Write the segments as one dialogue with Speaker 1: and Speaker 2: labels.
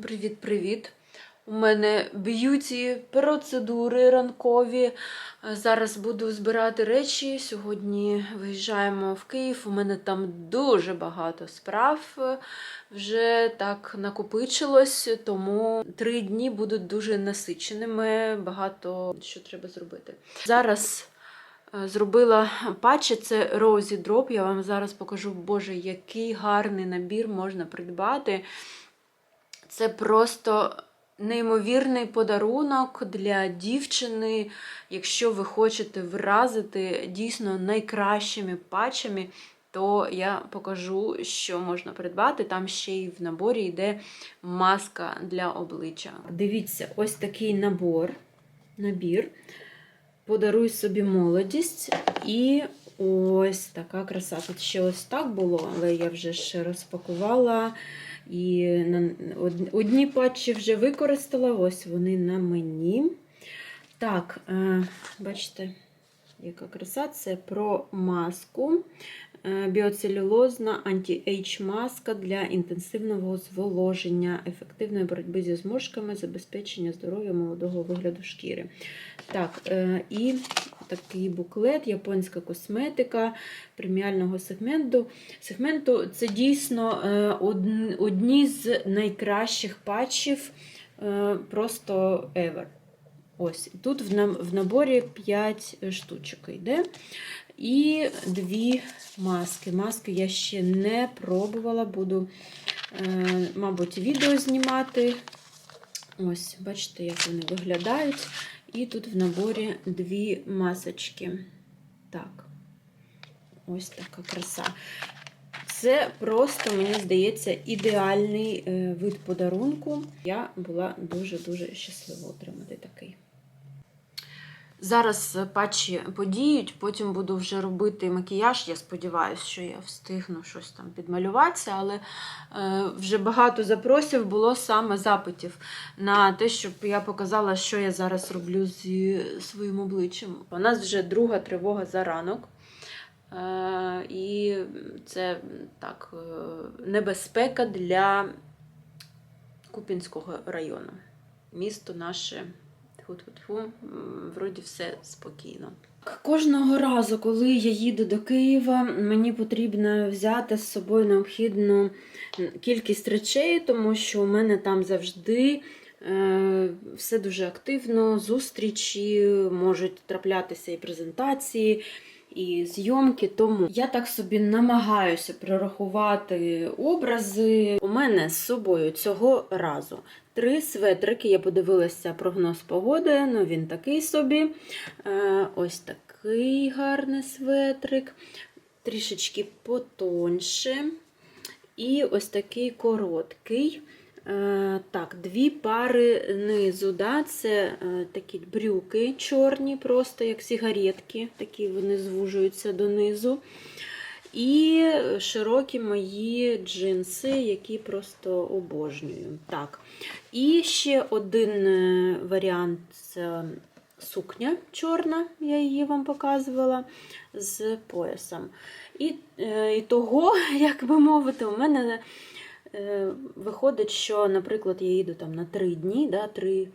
Speaker 1: Привіт-привіт! У мене б'юті процедури ранкові. Зараз буду збирати речі. Сьогодні виїжджаємо в Київ. У мене там дуже багато справ вже так накопичилось, тому три дні будуть дуже насиченими. Багато що треба зробити. Зараз е, зробила патчі, це Rosy Drop. Я вам зараз покажу, боже, який гарний набір можна придбати. Це просто неймовірний подарунок для дівчини, якщо ви хочете вразити дійсно найкращими патчами, то я покажу, що можна придбати. Там ще й в наборі йде маска для обличчя. Дивіться, ось такий набор. Набір. Подаруй собі молодість. І ось така краса. Тут ще ось так було, але я вже ще розпакувала. І одні патчі вже використала, ось вони на мені. Так, е, бачите, яка краса, це про маску. Е, Біоцелюлозна анті-ейдж маска для інтенсивного зволоження, ефективної боротьби зі зморшками, забезпечення здоров'я молодого вигляду шкіри. Так, е, і такий буклет, японська косметика преміального сегменту. сегменту. Це дійсно е, одні з найкращих патчів е, просто ever. Ось, тут в наборі 5 штучок йде. І дві маски. Маски я ще не пробувала, буду, е, мабуть, відео знімати. Ось, бачите, як вони виглядають. І тут в наборі дві масочки. Так, ось така краса. Це просто, мені здається, ідеальний е, вид подарунку. Я була дуже-дуже щаслива отримати такий. Зараз патчі подіють, потім буду вже робити макіяж. Я сподіваюся, що я встигну щось там підмалюватися, але е, вже багато запросів було саме запитів на те, щоб я показала, що я зараз роблю зі своїм обличчям. У нас вже друга тривога за ранок. Е, і це так, е, небезпека для Купінського району. Місто наше Тьфу-тьфу-тьфу, вроді все спокійно. Кожного разу, коли я їду до Києва, мені потрібно взяти з собою необхідну кількість речей, тому що у мене там завжди е, все дуже активно, зустрічі, можуть траплятися і презентації. І зйомки, тому я так собі намагаюся прорахувати образи. У мене з собою цього разу Три светрики. Я подивилася прогноз погоди, ну він такий собі. Е, Ось такий гарний светрик, трішечки потоньше. І ось такий короткий. Е, Так, дві пари низу. Да? Це е, такі брюки чорні, просто як сигаретки, такі вони звужуються донизу. І широкі мої джинси, які просто обожнюю. Так. І ще один е, варіант це сукня чорна, я її вам показувала з поясом. І, і того, як би мовити, у мене виходить, що, наприклад, я їду там на 3 дні, да, 3,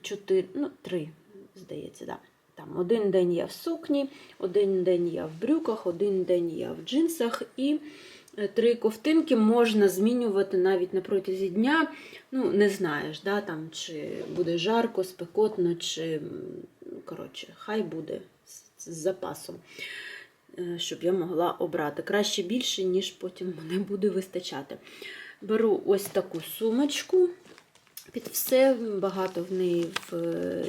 Speaker 1: 4, ну, 3, здається, да. Там один день я в сукні, один день я в брюках, один день я в джинсах і е, три ковтинки можна змінювати навіть на протязі дня. Ну, не знаєш, да, там, чи буде жарко, спекотно, чи коротше, хай буде з, запасом, е, щоб я могла обрати. Краще більше, ніж потім мене буде вистачати. Беру ось таку сумочку. Під все багато в неї в-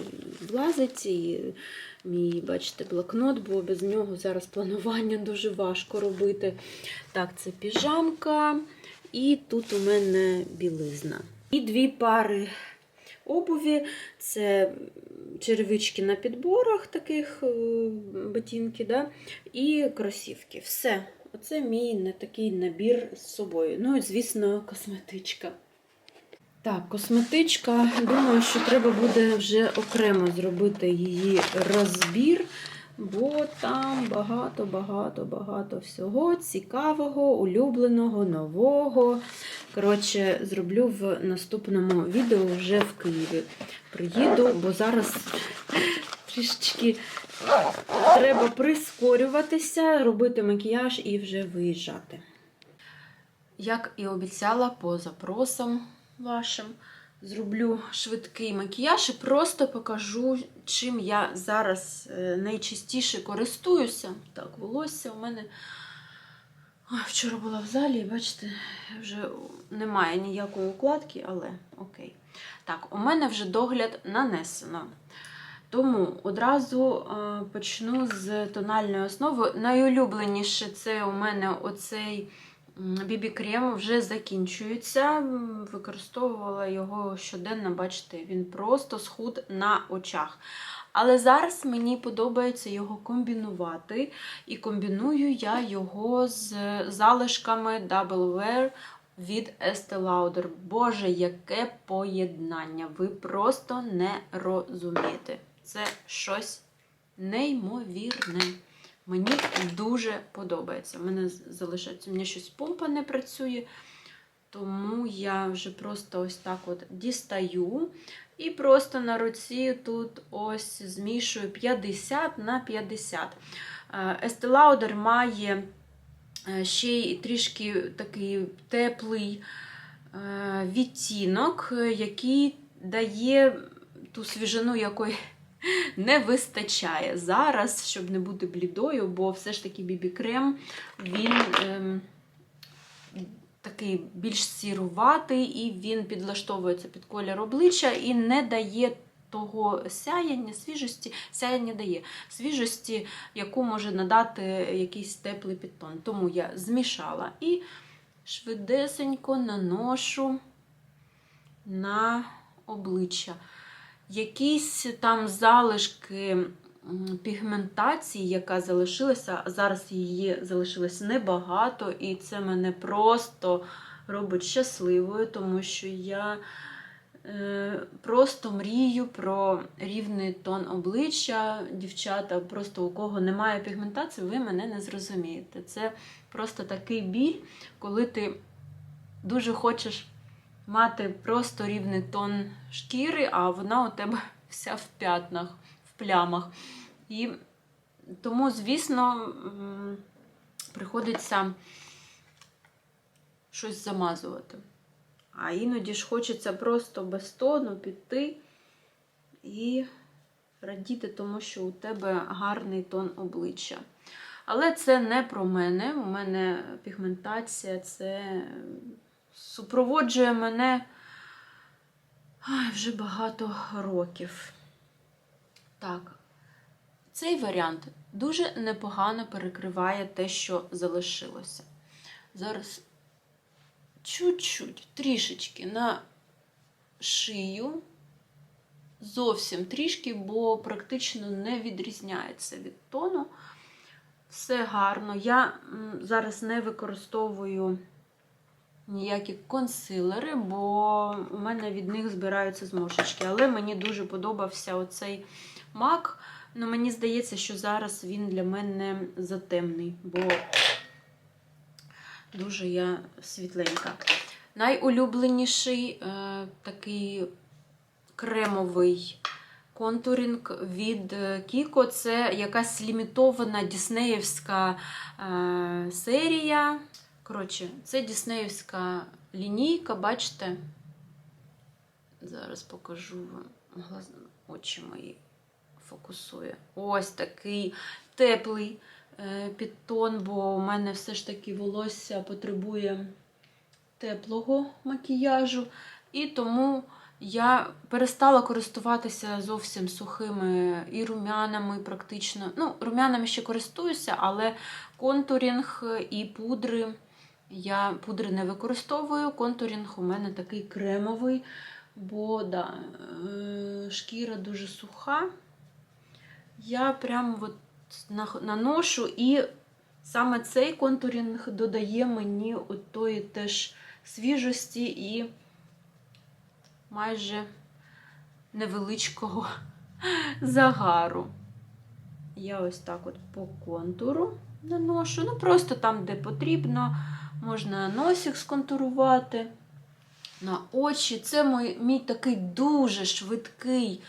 Speaker 1: влазить. І мій, бачите, блокнот, бо без нього зараз планування дуже важко робити. Так, це піжамка. І тут у мене білизна. І дві пари обуві. Це черевички на підборах, таких е, ботинки, да? і кросівки. Все. Оце мій не такий набір з собою. Ну і, звісно, косметичка. Так, косметичка. Думаю, що треба буде вже окремо зробити її розбір. Бо там багато, багато, багато всього цікавого, улюбленого, нового. Коротше, зроблю в наступному відео вже в Києві. Приїду, бо зараз трішечки треба прискорюватися, робити макіяж і вже виїжджати. Як і обіцяла по запросам вашим, зроблю швидкий макіяж і просто покажу, чим я зараз е, найчастіше користуюся. Так, волосся у мене. Ой, вчора була в залі, і бачите, вже немає ніякої укладки, але окей. Так, у мене вже догляд нанесено. Тому одразу е, почну з тональної основи. Найулюбленіше це у мене оцей бібі-крем вже закінчується. Використовувала його щоденно, бачите, він просто схуд на очах. Але зараз мені подобається його комбінувати. І комбіную я його з залишками Double Wear від Estee Lauder. Боже, яке поєднання! Ви просто не розумієте. Це щось неймовірне. Мені дуже подобається. У мене залишається, у мене щось помпа не працює, тому я вже просто ось так от дістаю. І просто на руці тут ось змішую 50 на 50. Е, Lauder має е, ще й трішки такий теплий е, відтінок, який дає ту свіжину, якої не вистачає зараз, щоб не бути блідою, бо все ж таки бібі-крем, він ем, такий більш сіруватий, і він підлаштовується під колір обличчя і не дає того сяяння, свіжості, сяяння дає свіжості, яку може надати якийсь теплий підтон. Тому я змішала і швидесенько наношу на обличчя. Якісь там залишки пігментації, яка залишилася, а зараз її залишилось небагато, і це мене просто робить щасливою, тому що я е, просто мрію про рівний тон обличчя. Дівчата, просто у кого немає пігментації, ви мене не зрозумієте. Це просто такий біль, коли ти дуже хочеш мати просто рівний тон шкіри, а вона у тебе вся в п'ятнах, в плямах. І тому, звісно, приходиться щось замазувати. А іноді ж хочеться просто без тону піти і радіти тому, що у тебе гарний тон обличчя. Але це не про мене. У мене пігментація це супроводжує мене вже багато років. Так, цей варіант дуже непогано перекриває те, що залишилося. Зараз чуть-чуть, трішечки на шию. Зовсім трішки, бо практично не відрізняється від тону. Все гарно. Я зараз не використовую ніякі консилери, бо у мене від них збираються зморшечки. Але мені дуже подобався оцей мак. Ну, мені здається, що зараз він для мене затемний, бо дуже я світленька. Найулюбленіший е, такий кремовий контуринг від Кіко. Це якась лімітована діснеївська е, серія. Коротше, це Діснеївська лінійка, бачите? Зараз покажу вам очі мої фокусує. Ось такий теплий е, підтон, бо у мене все ж таки волосся потребує теплого макіяжу. І тому я перестала користуватися зовсім сухими і румянами, практично. Ну, румянами ще користуюся, але контурінг і пудри. Я пудри не використовую. Контурінг у мене такий кремовий, бо да, е, шкіра дуже суха. Я прямо от наношу, і саме цей контурінг додає мені от тої теж свіжості і майже невеличкого загару. я ось так от по контуру наношу. Ну, просто там, де потрібно, можна носик сконтурувати. На очі. Це мій, мій такий дуже швидкий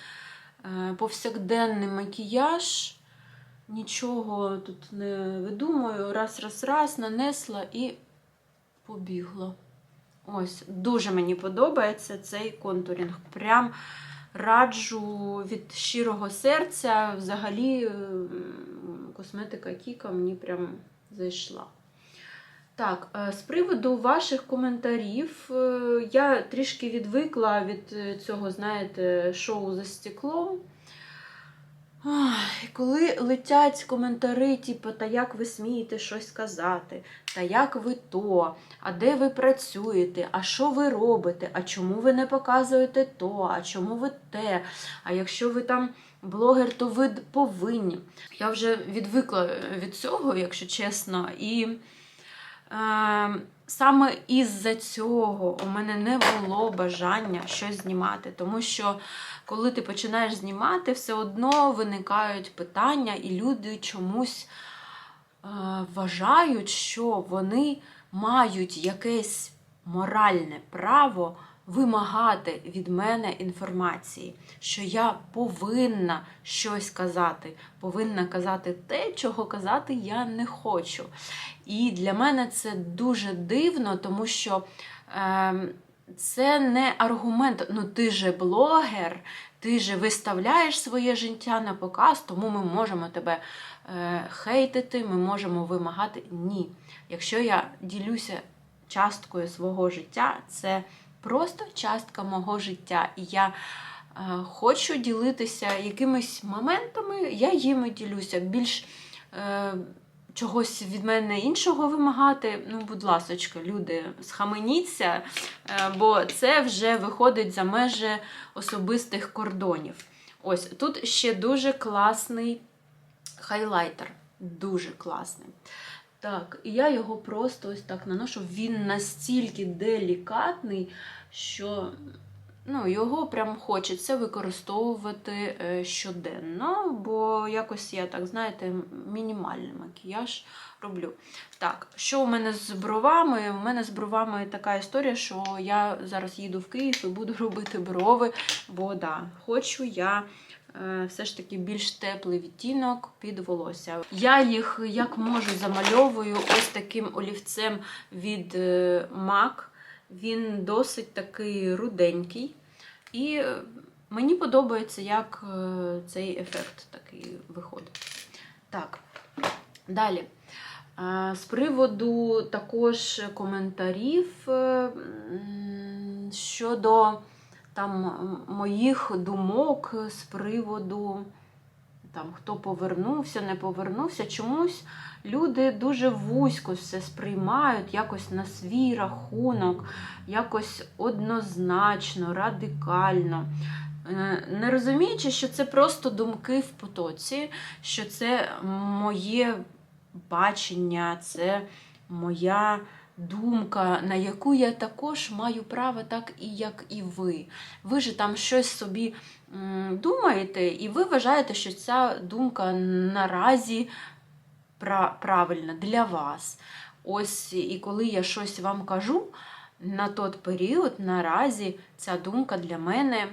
Speaker 1: е, повсякденний макіяж. Нічого тут не видумую. Раз, раз, раз, нанесла і побігла. Ось, дуже мені подобається цей контурінг. Прям раджу від щирого серця. Взагалі, косметика Кіка мені прям зайшла. Так, е, з приводу ваших коментарів, е, я трішки відвикла від е, цього, знаєте, шоу за стеклом. І коли летять коментарі, типу, та як ви смієте щось сказати, та як ви то, а де ви працюєте, а що ви робите, а чому ви не показуєте то, а чому ви те, а якщо ви там блогер, то ви повинні. Я вже відвикла від цього, якщо чесно, і саме із-за цього у мене не було бажання щось знімати, тому що коли ти починаєш знімати, все одно виникають питання, і люди чомусь е, вважають, що вони мають якесь моральне право вимагати від мене інформації, що я повинна щось казати, повинна казати те, чого казати я не хочу. І для мене це дуже дивно, тому що. Е, це не аргумент. Ну, ти же блогер, ти же виставляєш своє життя на показ, тому ми можемо тебе е, хейтити, ми можемо вимагати. Ні. Якщо я ділюся часткою свого життя, це просто частка мого життя. І я е, хочу ділитися якимись моментами, я їми ділюся. Більш е, чогось від мене іншого вимагати, ну, будь ласочка, люди, схаменіться, е, бо це вже виходить за межі особистих кордонів. Ось тут ще дуже класний хайлайтер. Дуже класний. Так, і я його просто ось так наношу. Він настільки делікатний, що ну, його прям хочеться використовувати е, щоденно, бо якось я так, знаєте, мінімальний макіяж роблю. Так, що у мене з бровами? У мене з бровами така історія, що я зараз їду в Київ і буду робити брови, бо да, хочу я. Е, Все ж таки більш теплий відтінок під волосся. Я їх як можу замальовую ось таким олівцем від е, MAC. Він досить такий руденький. І е, мені подобається, як цей ефект такий виходить. Так, далі. З приводу також коментарів щодо там моїх думок з приводу там, хто повернувся, не повернувся, чомусь люди дуже вузько все сприймають, якось на свій рахунок, якось однозначно, радикально. Е, Не розуміючи, що це просто думки в потоці, що це моє бачення, це моя думка, на яку я також маю право, так і як і ви. Ви ж там щось собі думаєте, і ви вважаєте, що ця думка наразі правильна для вас. Ось і коли я щось вам кажу, на той період наразі ця думка для мене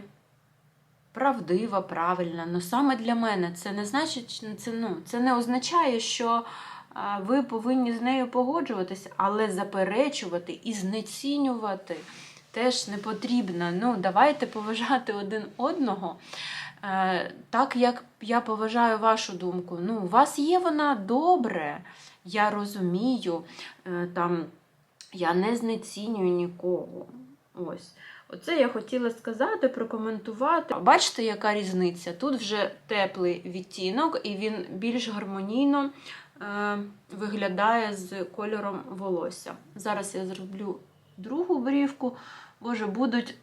Speaker 1: правдива, правильна. Ну саме для мене це не значить, це, ну, це не означає, що ви повинні з нею погоджуватися, але заперечувати і знецінювати теж не потрібно. Ну, давайте поважати один одного. Е, Так як я поважаю вашу думку, ну, у вас є вона добре, я розумію, е, там, я не знецінюю нікого. Ось. Оце я хотіла сказати, прокоментувати. Бачите, яка різниця? Тут вже теплий відтінок, і він більш гармонійно виглядає з кольором волосся. Зараз я зроблю другу брівку. Боже, будуть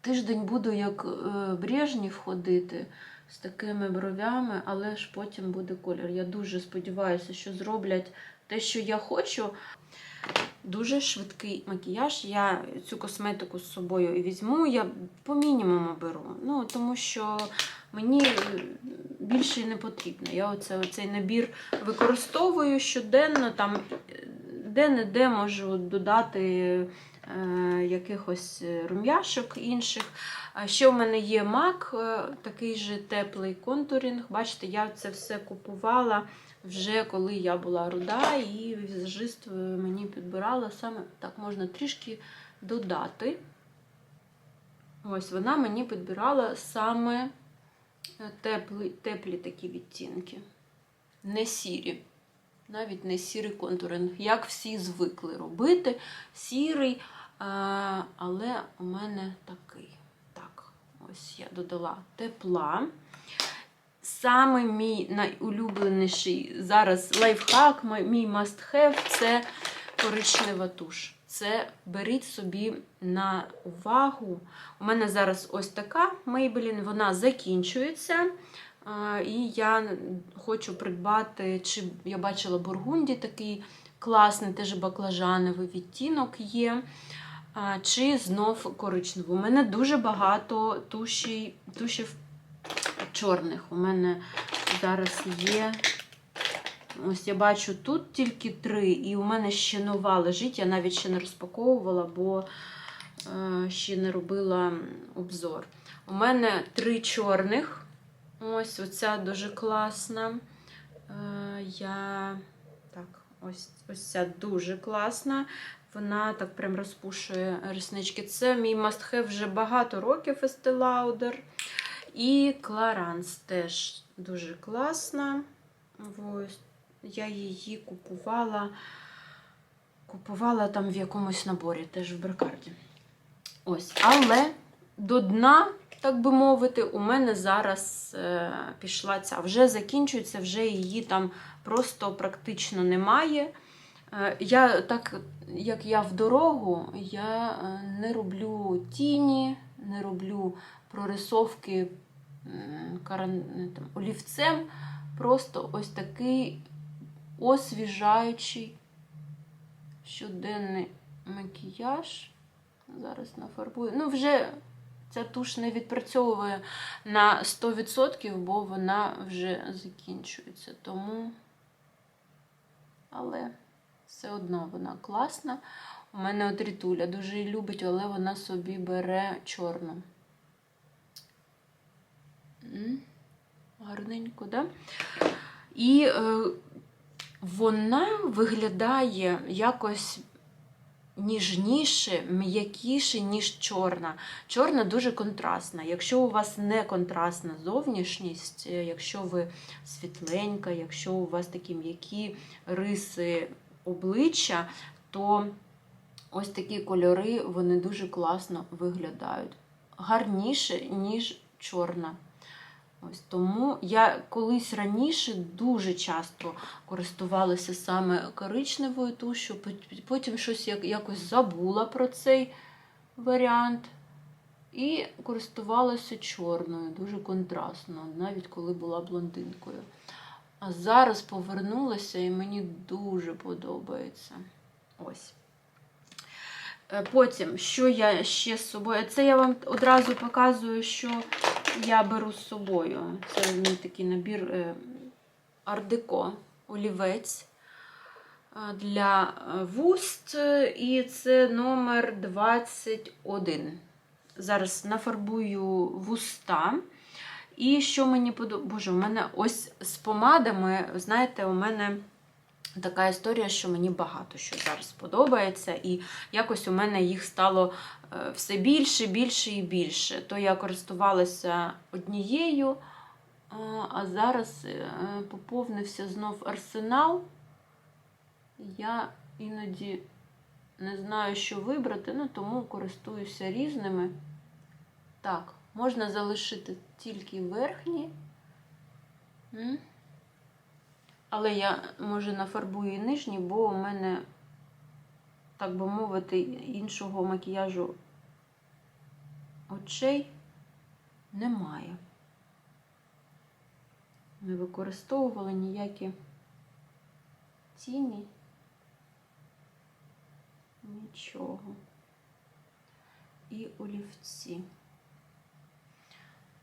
Speaker 1: тиждень буду як е, Брежнєв ходити з такими бровями, але ж потім буде колір. Я дуже сподіваюся, що зроблять те, що я хочу. Дуже швидкий макіяж. Я цю косметику з собою і візьму. Я по мінімуму беру. Ну, тому що мені більше і не потрібно. Я оце, оцей набір використовую щоденно, там де-не-де можу додати е, якихось рум'яшок інших. Ще в мене є мак, е, такий же теплий контурінг. Бачите, я це все купувала вже коли я була руда, і візажист е, мені підбирала саме так можна трішки додати. Ось вона мені підбирала саме е, теплі, теплі такі відтінки. Не сірі. Навіть не сірий контуринг, як всі звикли робити. Сірий, але у мене такий. Так, ось я додала тепла. Саме мій найулюбленіший зараз лайфхак, мій must have це коричнева туш. Це беріть собі на увагу. У мене зараз ось така Maybelline, вона закінчується. І я хочу придбати, чи я бачила Бургунді такий класний, теж баклажановий відтінок є. Чи знов коричневий. У мене дуже багато туші, тушів чорних. У мене зараз є. Ось я бачу тут тільки три, і у мене ще нова лежить. Я навіть ще не розпаковувала, бо е, ще не робила обзор. У мене три чорних. Ось оця дуже класна. Е, я так, ось ось ця дуже класна. Вона так прям розпушує реснички. Це мій must-have вже багато років Estee Lauder. І Кларанс теж дуже класна. Ось. Я її купувала. Купувала там в якомусь наборі, теж в Брикарді. Ось. Але до дна, так би мовити, у мене зараз е, пішла ця. Вже закінчується, вже її там просто практично немає. Е, я так, як я в дорогу, я е, не роблю тіні, не роблю прорисовки м, каран, там, олівцем. Просто ось такий освіжаючий щоденний макіяж. Зараз нафарбую. Ну, вже ця туш не відпрацьовує на 100%, бо вона вже закінчується. Тому, але все одно вона класна. У мене от Рітуля дуже її любить, але вона собі бере чорну. Гарненько, да? І е, вона виглядає якось ніжніше, м'якіше, ніж чорна. Чорна дуже контрастна. Якщо у вас не контрастна зовнішність, е, якщо ви світленька, якщо у вас такі м'які риси обличчя, то ось такі кольори вони дуже класно виглядають. Гарніше, ніж чорна. Ось Тому я колись раніше дуже часто користувалася саме коричневою тушу, потім щось якось забула про цей варіант. І користувалася чорною, дуже контрастно, навіть коли була блондинкою. А зараз повернулася і мені дуже подобається. Ось. Е, Потім, що я ще з собою? Це я вам одразу показую, що я беру з собою. Це мій такий набір ардеко олівець е, для вуст. І це номер 21. Зараз нафарбую вуста. І що мені подобається? Боже, у мене ось з помадами, знаєте, у мене така історія, що мені багато що зараз подобається, і якось у мене їх стало е, все більше, більше і більше. То я користувалася однією, а зараз е, поповнився знов арсенал. Я іноді не знаю, що вибрати, ну тому користуюся різними. Так, можна залишити тільки верхні. Але я, може, нафарбую нижні, бо у мене, так би мовити, іншого макіяжу очей немає. Не використовувала ніякі тіні. Нічого. І олівці.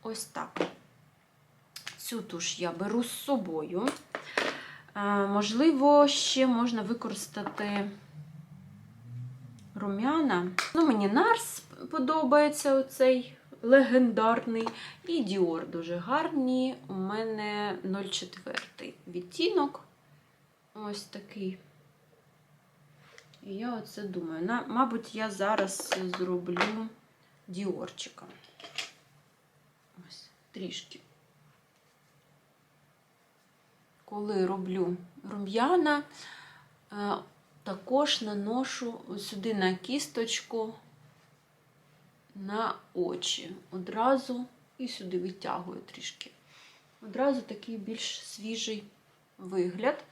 Speaker 1: Ось так. цю туш я беру з собою. Можливо, ще можна використати рум'яна. Ну, мені Нарс подобається оцей легендарний. І Діор дуже гарні. У мене 0,4 відтінок. Ось такий. І я оце думаю. На, мабуть, я зараз зроблю діорчика. Ось, трішки. Коли роблю рум'яна, е, також наношу сюди на кісточку на очі. Одразу і сюди витягую трішки. Одразу такий більш свіжий вигляд.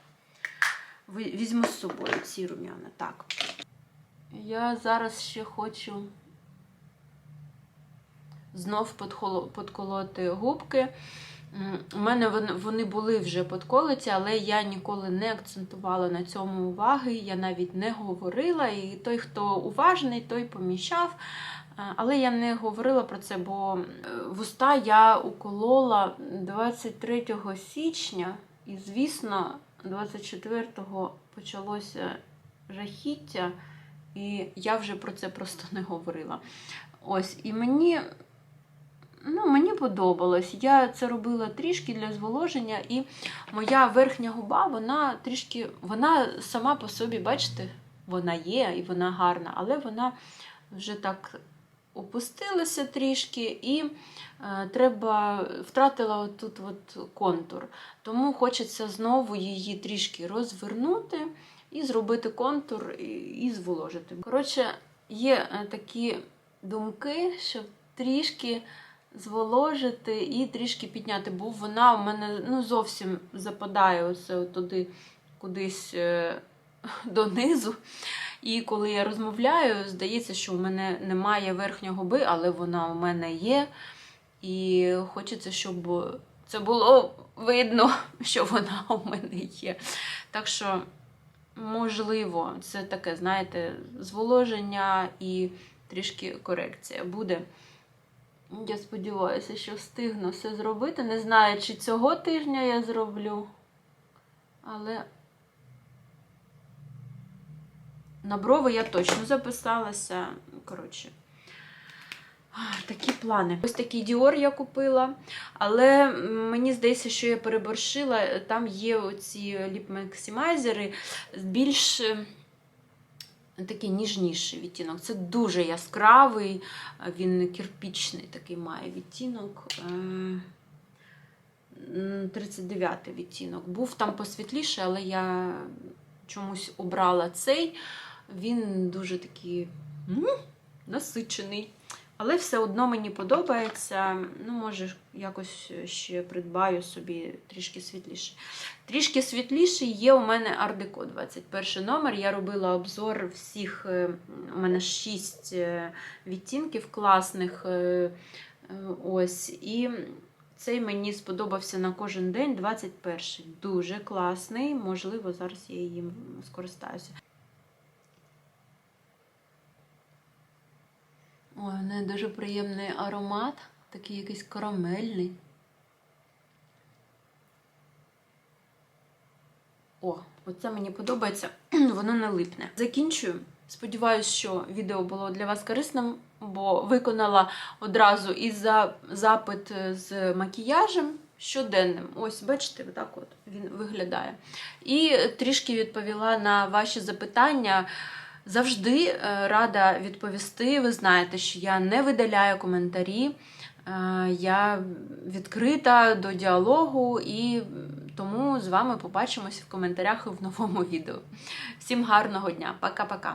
Speaker 1: Візьму з собою ці рум'яна. Так. Я зараз ще хочу знов подколоти губки. У мене вони, були вже подколоті, але я ніколи не акцентувала на цьому уваги. Я навіть не говорила. І той, хто уважний, той поміщав. Е, Але я не говорила про це, бо вуста я уколола 23 січня, і, звісно, 24-го почалося жахіття, і я вже про це просто не говорила. Ось, і мені, ну, мені подобалось. Я це робила трішки для зволоження, і моя верхня губа, вона трішки, вона сама по собі, бачите, вона є і вона гарна, але вона вже так опустилася трішки, і е, треба втратила отут от контур. Тому хочеться знову її трішки розвернути і зробити контур і, і зволожити. Коротше, є е, такі думки, щоб трішки зволожити і трішки підняти, бо вона у мене ну, зовсім западає оце туди кудись е, донизу. І коли я розмовляю, здається, що у мене немає верхньої губи, але вона у мене є. І хочеться, щоб це було видно, що вона у мене є. Так що, можливо, це таке, знаєте, зволоження і трішки корекція буде. Я сподіваюся, що встигну все зробити. Не знаю, чи цього тижня я зроблю, але на брови я точно записалася. Коротше, такі плани. Ось такий Діор я купила, але мені здається, що я переборщила. Там є оці ліп-максимайзери більш такий ніжніший відтінок. Це дуже яскравий, він кирпічний такий має відтінок. Е, 39 відтінок. Був там посвітліше, але я чомусь обрала цей. Він дуже такий насичений. Але все одно мені подобається. Ну, може, якось ще придбаю собі трішки світліше. Трішки світліший є у мене Ардеко 21 номер. Я робила обзор всіх, е, у мене 6 відтінків класних. е, е, Ось. І цей мені сподобався на кожен день 21 Дуже класний. Можливо, зараз я їм скористаюся. Ой, у неї дуже приємний аромат, такий якийсь карамельний. О, оце мені подобається, воно не липне. Закінчую. Сподіваюсь, що відео було для вас корисним, бо виконала одразу і за запит з макіяжем щоденним. Ось, бачите, отак от він виглядає. І трішки відповіла на ваші запитання. Завжди е, рада відповісти. Ви знаєте, що я не видаляю коментарі, е, я відкрита до діалогу і тому з вами побачимося в коментарях і в новому відео. Всім гарного дня! Пока-пока!